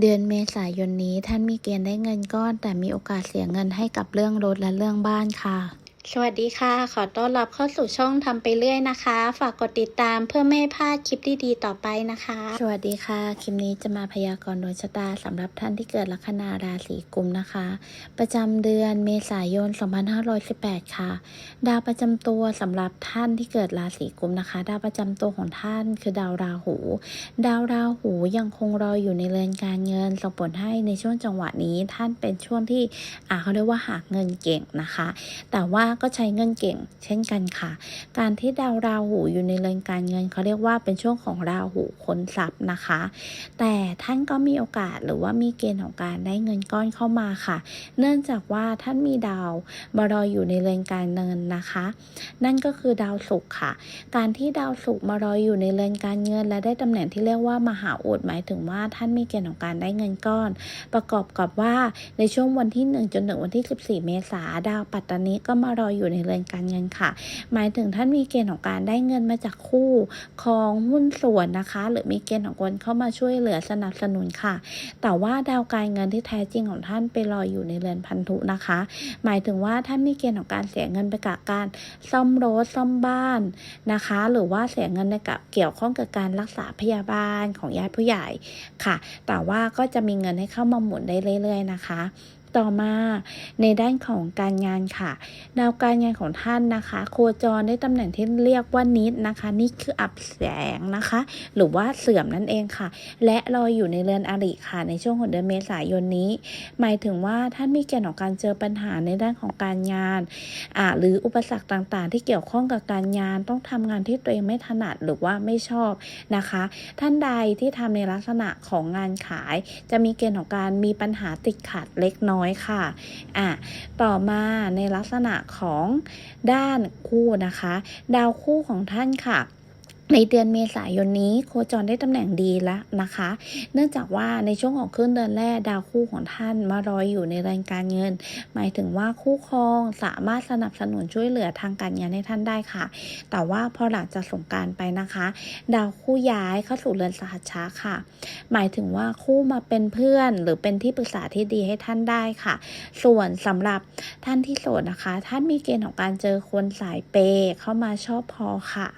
เดือนเมษายนนี้ท่านมีเกณฑ์ได้เงินก้อน แต่มีโอกาสเสียเงินให้กับเรื่องรถและเรื่องบ้านค่ะ สวัสดีค่ะ ขอต้อนรับเข้าสู่ช่องทำไปเรื่อยนะคะ ฝากกดติดตามเพื่อไม่ให้พลาดคลิปดีๆต่อไปนะคะ สวัสดีค่ะ คลิปนี้จะมาพยากรณ์ดวงชะตาสำหรับท่านที่เกิดลัคนาราศีกุมนะคะ ประจำเดือนเมษายน 2518 ค่ะ ดาวประจำตัวสำหรับท่านที่เกิดราศีกุมนะคะ ดาวประจำตัวของท่านคือดาวราหู ดาวราหูยังคงรออยู่ในเรือนการเงินส่งผลให้ในช่วงจังหวะนี้ท่านเป็นช่วงที่อ่าเขาเรียกว่าหาเงินเก่งนะคะ แต่ว่าก็ใช้เงินเก่ง เช่นกันค่ะ การที่ดาวราหูอยู่ในเรือนการเงินเขาเรียกว่าเป็นช่วงของราหูค้นทรัพย์นะคะ แต่ท่านก็มีโอกาสหรือว่ามีเกณฑ์ของการได้เงินก้อนเข้ามาค่ะ เนื่องจากว่าท่านมีดาวมารออยู่ในเรือนการเงินนะคะ นั่นก็คือดาวศุกร์ค่ะ การที่ดาวศุกร์มารออยู่ในเรือนการเงิน และได้ตำแหน่งที่เรียกว่ามหาอุดหมายถึงว่าท่านมีเกณฑ์ของการได้เงินก้อน ประกอบกับว่าในช่วงวันที่ 1 จนถึงวันที่ 14 เมษาดาวปัตตานีก็มารออยู่ในเรือนการเงินค่ะ หมายถึงท่านมีเกณฑ์ของการได้เงินมาจากคู่ครองหุ้นส่วนนะคะ หรือมีเกณฑ์ของคนเข้ามาช่วยเหลือสนับสนุนค่ะ แต่ว่าดาวการเงินที่แท้จริงของท่านไปรอยอยู่ในเรือนพันธุนะคะ หมายถึงว่าท่านมีเกณฑ์ของการเสียเงินไปกับการซ่อมรถซ่อมบ้านนะคะ หรือว่าเสียเงินในกับเกี่ยวข้องกับการรักษาพยาบาลของญาติผู้ใหญ่ค่ะ แต่ว่าก็จะมีเงินให้เข้ามาหมุนได้เรื่อย ๆ นะคะ ต่อมาในด้านของการงานค่ะ ดาวการงานของท่านนะคะ โคจรได้ตำแหน่งที่เรียกว่านิดนะคะ นี่คืออับแสงนะคะ หรือว่าเสื่อมนั่นเองค่ะ และรออยู่ในเรือนอริค่ะ ในช่วงของเดือนเมษายนนี้ หมายถึงว่าท่านมีเกณฑ์ของการเจอปัญหาในด้านของการงานอ่าหรืออุปสรรคต่างๆ ที่เกี่ยวข้องกับการงาน ต้องทำงานที่ตัวเองไม่ถนัดหรือว่าไม่ชอบนะคะ ท่านใดที่ทำในลักษณะของงานขาย จะมีเกณฑ์ของการมีปัญหาติดขัดเล็กน้อยค่ะอะต่อมาในลักษณะของด้านคู่นะคะ ดาวคู่ของท่านค่ะ ในเดือนเมษายนนี้โคจรได้ตำแหน่งดีแล้วนะคะ เนื่องจากว่าในช่วงของครึ่งเดือนแรกดาวคู่ของท่านมารอยอยู่ในแรงการเงิน หมายถึงว่าคู่ครองสามารถสนับสนุนช่วยเหลือทางการเงินให้ท่านได้ค่ะ แต่ว่าพอหลังจากสงการไปนะคะ ดาวคู่ย้ายเข้าสู่เรือนสหัชชะค่ะ หมายถึงว่าคู่มาเป็นเพื่อน หรือเป็นที่ปรึกษาที่ดีให้ท่านได้ค่ะ ส่วนสำหรับท่านที่โสดนะคะ ท่านมีเกณฑ์ของการเจอคนสายเปย์เข้ามาชอบพอค่ะ